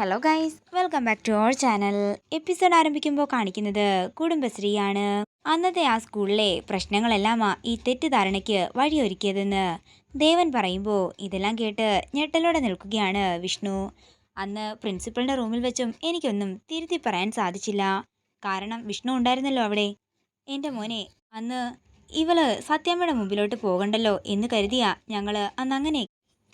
Hello guys welcome back to our channel episode ആരംഭിക്കുമ്പോൾ കാണിക്കുന്നത് കുടുംബശ്രീയാണ്. അന്നത്തെ ആ സ്കൂളിലെ പ്രശ്നങ്ങളെല്ലാമാ ഈ തെറ്റിദ്ധാരണയ്ക്ക് വഴിയൊരുക്കിയതെന്ന് ദേവൻ പറയുമ്പോൾ ഇതെല്ലാം കേട്ട് ഞെട്ടലോടെ നിൽക്കുകയാണ് വിഷ്ണു. അന്ന് പ്രിൻസിപ്പളിന്റെ റൂമിൽ വെച്ചും എനിക്കൊന്നും തിരുത്തി പറയാൻ സാധിച്ചില്ല. കാരണം വിഷ്ണു ഉണ്ടായിരുന്നല്ലോ അവിടെ. എന്റെ മോനെ അന്ന് ഇവൾ സത്യമ്മയുടെ മുമ്പിലോട്ട് പോകണ്ടല്ലോ എന്ന് കരുതിയാ ഞങ്ങൾ അന്ന് അങ്ങനെ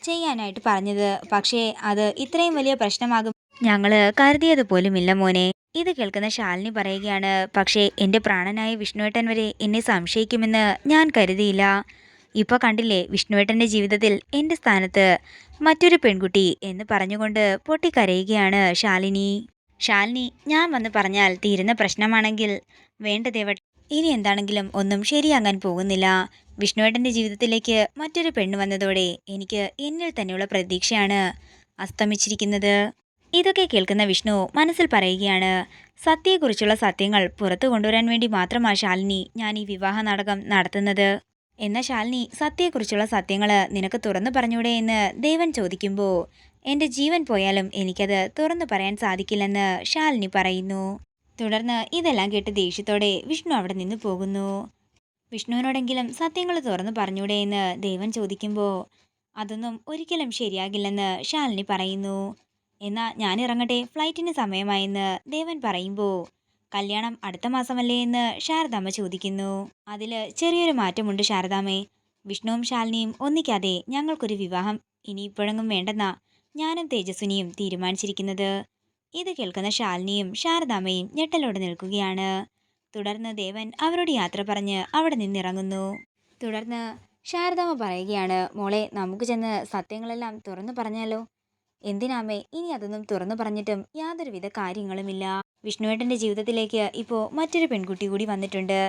ചെയ്യാനായിട്ട് പറഞ്ഞത്. പക്ഷേ അത് ഇത്രയും വലിയ പ്രശ്നമാകും ഞങ്ങൾ കരുതിയത് പോലുമില്ല മോനെ. ഇത് കേൾക്കുന്ന ശാലിനി പറയുകയാണ് പക്ഷേ എന്റെ പ്രാണനായ വിഷ്ണുവേട്ടൻ വരെ എന്നെ സംശയിക്കുമെന്ന് ഞാൻ കരുതിയില്ല. ഇപ്പോൾ കണ്ടില്ലേ വിഷ്ണുവേട്ടന്റെ ജീവിതത്തിൽ എന്റെ സ്ഥാനത്ത് മറ്റൊരു പെൺകുട്ടി എന്ന് പറഞ്ഞുകൊണ്ട് പൊട്ടിക്കരയുകയാണ് ശാലിനി. ശാലിനി ഞാൻ വന്ന് പറഞ്ഞാൽ തീരുന്ന പ്രശ്നമാണെങ്കിൽ വേണ്ട ദേവ ഇനി എന്താണെങ്കിലും ഒന്നും ശരിയാകാൻ പോകുന്നില്ല. വിഷ്ണുവേട്ടന്റെ ജീവിതത്തിലേക്ക് മറ്റൊരു പെണ്ണ് വന്നതോടെ എനിക്ക് എന്നിൽ തന്നെയുള്ള പ്രതീക്ഷയാണ് അസ്തമിച്ചിരിക്കുന്നത്. ഇതൊക്കെ കേൾക്കുന്ന വിഷ്ണു മനസ്സിൽ പറയുകയാണ് സത്യയെക്കുറിച്ചുള്ള സത്യങ്ങൾ പുറത്തു കൊണ്ടുവരാൻ വേണ്ടി മാത്രമാണ് ശാലിനി ഞാൻ ഈ വിവാഹ നാടകം നടത്തുന്നത്. എന്ന ശാലിനി സത്യയെക്കുറിച്ചുള്ള സത്യങ്ങൾ നിനക്ക് തുറന്നു പറഞ്ഞൂടെ എന്ന് ദേവൻ ചോദിക്കുമ്പോൾ എന്റെ ജീവൻ പോയാലും എനിക്കത് തുറന്നു പറയാൻ സാധിക്കില്ലെന്ന് ശാലിനി പറയുന്നു. തുടർന്ന് ഇതെല്ലാം കേട്ട് ദേഷ്യത്തോടെ വിഷ്ണു അവിടെ നിന്ന് പോകുന്നു. വിഷ്ണുവിനോടെങ്കിലും സത്യങ്ങൾ തുറന്നു പറഞ്ഞൂടെ എന്ന് ദേവൻ ചോദിക്കുമ്പോൾ അതൊന്നും ഒരിക്കലും ശരിയാകില്ലെന്ന് ശാലിനി പറയുന്നു. എന്നാ ഞാൻ ഇറങ്ങട്ടെ ഫ്ലൈറ്റിന് സമയമായെന്ന് ദേവൻ പറയുമ്പോൾ കല്യാണം അടുത്ത മാസമല്ലേ? എന്ന് ശാരദാമ്മ ചോദിക്കുന്നു. അതിൽ ചെറിയൊരു മാറ്റമുണ്ട് ശാരദാമ്മേ. വിഷ്ണുവും ശാലിനിയും ഒന്നിക്കാതെ ഞങ്ങൾക്കൊരു വിവാഹം ഇനി ഇപ്പോഴെങ്ങും വേണ്ടെന്നാ ഞാനും തേജസ്വിനിയും തീരുമാനിച്ചിരിക്കുന്നത്. ഇത് കേൾക്കുന്ന ശാലിനിയും ശാരദാമ്മയും ഞെട്ടലോടെ നിൽക്കുകയാണ്. തുടർന്ന് ദേവൻ അവരോട് യാത്ര പറഞ്ഞ് അവിടെ നിന്നിറങ്ങുന്നു. തുടർന്ന് ശാരദാമ്മ പറയുകയാണ് മോളെ നമുക്ക് ചെന്ന് സത്യങ്ങളെല്ലാം തുറന്നു പറഞ്ഞാലോ? എന്തിനാമേ ഇനി അതൊന്നും തുറന്നു പറഞ്ഞിട്ടും യാതൊരുവിധ കാര്യങ്ങളുമില്ല. വിഷ്ണുവേട്ടന്റെ ജീവിതത്തിലേക്ക് ഇപ്പോൾ മറ്റൊരു പെൺകുട്ടി കൂടി വന്നിട്ടുണ്ട്.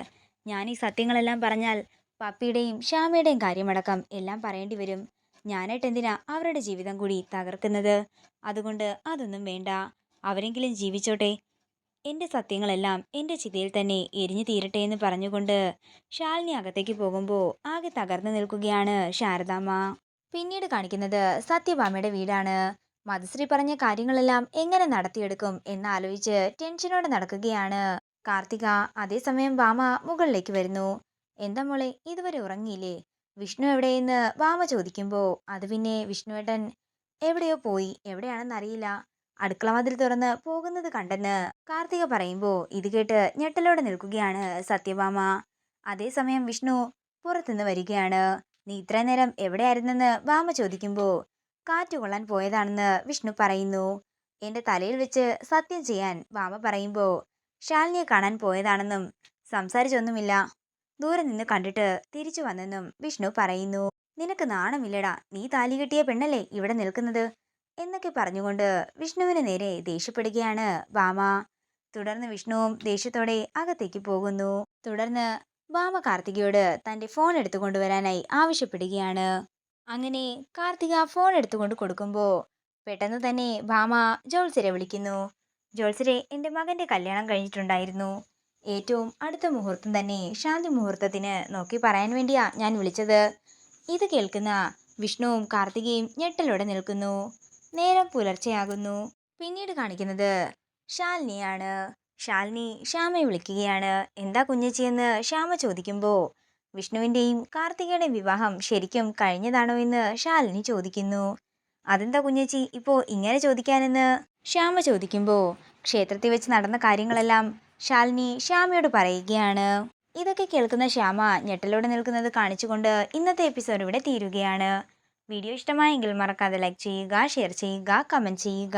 ഞാൻ ഈ സത്യങ്ങളെല്ലാം പറഞ്ഞാൽ പപ്പിയുടെയും ശ്യാമയുടെയും കാര്യമടക്കം എല്ലാം പറയേണ്ടി വരും. ഞാനായിട്ട് എന്തിനാ അവരുടെ ജീവിതം കൂടി തകർക്കുന്നത്? അതുകൊണ്ട് അതൊന്നും വേണ്ട. അവരെങ്കിലും ജീവിച്ചോട്ടെ. എന്റെ സത്യങ്ങളെല്ലാം എന്റെ ചിതയിൽ തന്നെ എരിഞ്ഞു തീരട്ടെ എന്ന് പറഞ്ഞുകൊണ്ട് ശാലിനി അകത്തേക്ക് പോകുമ്പോൾ ആകെ തകർന്നു നിൽക്കുകയാണ് ശാരദാമ്മ. പിന്നീട് കാണിക്കുന്നത് സത്യഭാമയുടെ വീടാണ്. മധുശ്രീ പറഞ്ഞ കാര്യങ്ങളെല്ലാം എങ്ങനെ നടത്തിയെടുക്കും എന്നാലോചിച്ച് ടെൻഷനോടെ നടക്കുകയാണ്. കാർത്തിക അതേസമയം ഭാമ മുകളിലേക്ക് വരുന്നു. എന്താ മോളെ ഇതുവരെ ഉറങ്ങിയില്ലേ? വിഷ്ണു എവിടെയെന്ന് ഭാമ ചോദിക്കുമ്പോൾ അത് പിന്നെ വിഷ്ണുവേട്ടൻ എവിടെയോ പോയി. എവിടെയാണെന്ന് അറിയില്ല. അടുക്കള മതിൽ തുറന്ന് പോകുന്നത് കണ്ടെന്ന് കാർത്തിക പറയുമ്പോൾ ഇത് കേട്ട് ഞെട്ടലോടെ നിൽക്കുകയാണ് സത്യഭാമ. അതേസമയം വിഷ്ണു പുറത്തുനിന്ന് വരികയാണ്. നീ ഇത്ര നേരം എവിടെയായിരുന്നെന്ന് വാമ ചോദിക്കുമ്പോൾ കാറ്റുകൊള്ളാൻ പോയതാണെന്ന് വിഷ്ണു പറയുന്നു. എന്റെ തലയിൽ വെച്ച് സത്യം ചെയ്യാൻ വാമ പറയുമ്പോൾ ശാലിനിയെ കാണാൻ പോയതാണെന്നും സംസാരിച്ചൊന്നുമില്ല. ദൂരെ നിന്ന് കണ്ടിട്ട് തിരിച്ചു വന്നെന്നും വിഷ്ണു പറയുന്നു. നിനക്ക് നാണമില്ലടാ. നീ താലി കിട്ടിയ പെണ്ണല്ലേ ഇവിടെ നിൽക്കുന്നത്? എന്നൊക്കെ പറഞ്ഞുകൊണ്ട് വിഷ്ണുവിന് നേരെ ദേഷ്യപ്പെടുകയാണ് വാമ. തുടർന്ന് വിഷ്ണുവും ദേഷ്യത്തോടെ അകത്തേക്ക് പോകുന്നു. തുടർന്ന് ഭാമ കാർത്തികയോട് തന്റെ ഫോൺ എടുത്തു കൊണ്ടുവരാനായി ആവശ്യപ്പെടുകയാണ്. അങ്ങനെ കാർത്തിക ഫോൺ എടുത്തുകൊണ്ട് കൊടുക്കുമ്പോൾ പെട്ടെന്ന് തന്നെ ഭാമ ജോൾസരെ വിളിക്കുന്നു. ജോത്സരെ എന്റെ മകന്റെ കല്യാണം കഴിഞ്ഞിട്ടുണ്ടായിരുന്നു. ഏറ്റവും അടുത്ത മുഹൂർത്തം തന്നെ ശാന്തി മുഹൂർത്തത്തിന് നോക്കി പറയാൻ വേണ്ടിയാ ഞാൻ വിളിച്ചത്. ഇത് കേൾക്കുന്ന വിഷ്ണുവും കാർത്തികയും ഞെട്ടലോടെ നിൽക്കുന്നു. നേരം പുലർച്ചെയാകുന്നു. പിന്നീട് കാണിക്കുന്നത് ശാലിനിയാണ്. ശാലിനി ശ്യാമയെ വിളിക്കുകയാണ്. എന്താ കുഞ്ഞച്ചിയെന്ന് ശ്യാമ ചോദിക്കുമ്പോൾ വിഷ്ണുവിന്റെയും കാർത്തികയുടെയും വിവാഹം ശരിക്കും കഴിഞ്ഞതാണോ എന്ന് ശാലിനി ചോദിക്കുന്നു. അതെന്താ കുഞ്ഞച്ചി ഇപ്പോൾ ഇങ്ങനെ ചോദിക്കാനെന്ന്? ശ്യാമ ചോദിക്കുമ്പോൾ ക്ഷേത്രത്തിൽ വെച്ച് നടന്ന കാര്യങ്ങളെല്ലാം ശാലിനി ശ്യാമയോട് പറയുകയാണ്. ഇതൊക്കെ കേൾക്കുന്ന ശ്യാമ ഞെട്ടലോടെ നിൽക്കുന്നത് കാണിച്ചുകൊണ്ട് ഇന്നത്തെ എപ്പിസോഡ് ഇവിടെ തീരുകയാണ്. വീഡിയോ ഇഷ്ടമായെങ്കിൽ മറക്കാതെ ലൈക്ക് ചെയ്യുക ഷെയർ ചെയ്യുക കമന്റ് ചെയ്യുക.